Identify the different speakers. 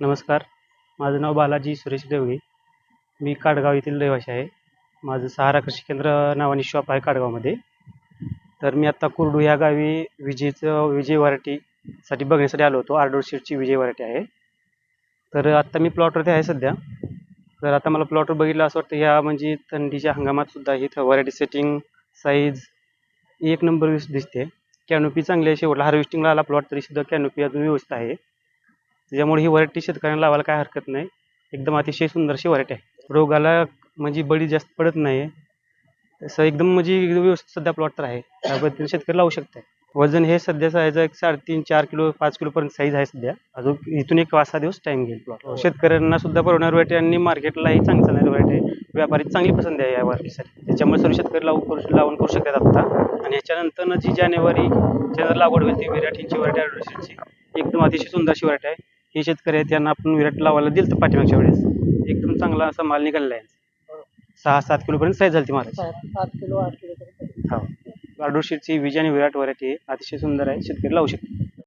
Speaker 1: नमस्कार. माझं नाव बालाजी सुरेश देवगे. मी काडगाव येथील रहिवाशी आहे. माझं सहारा कृषी केंद्र नावाने शॉप आहे काडगावमध्ये. तर मी आत्ता कुर्डू या गावी विजेचं विजय व्हरायटीसाठी बघण्यासाठी आलो होतो. आर्डोर शीटची विजय व्हरायटी आहे. तर आत्ता मी प्लॉटवरती आहे सध्या. तर आता मला प्लॉटवर बघितलं असं वाटतं ह्या म्हणजे थंडीच्या हंगामात सुद्धा ही व्हरायटी सेटिंग साईज एक नंबर दिसते. कॅनोपी चांगली आहे. शेवटला हार्वेस्टिंगला आला प्लॉट तरी सुद्धा कॅनोपी अजून व्यवस्थित आहे. त्याच्यामुळे ही व्हरायटी शेतकऱ्यांना लावायला काय हरकत नाही. एकदम अतिशय सुंदर अशी व्हरायटी आहे. रोगाला म्हणजे बळी जास्त पडत नाही तसं एकदम म्हणजे एकदम व्यवस्थित सध्या प्लॉट तर आहे. त्याबद्दल शेतकरी लावू शकते वजन हे सध्या साईज एक साडेतीन चार किलो पाच किलोपर्यंत साईज आहे सध्या. अजून इथून एक पाच सहा दिवस टाइम घेईल प्लॉट शेतकऱ्यांना सुद्धा परवडणार व्हरायटी आणि मार्केटलाही चांगली चालणारी व्हरायटी आहे. व्यापारी चांगली पसंत आहे या व्हरायटीसाठी त्याच्यामुळे सर्व शेतकरी लावू करू लावून करू शकतात आता. आणि याच्यानंतर जी जानेवारी लागवड होईल ती विराठींची व्हरायटी एकदम अतिशय सुंदर अशी व्हरायटी आहे. हे शेतकरी आहेत त्यांना आपण विराट लावायला दिलं तर पाठीमागच्या वेळेस. एकदम चांगला असा माल निघालेला आहे. सहा सात किलोपर्यंत साईज झाली ती मालाची
Speaker 2: सात किलो आठ किलो
Speaker 1: हो. शीटची विजय आणि विराट व्हरायटी अतिशय सुंदर आहे. शेतकरी लावू शकते.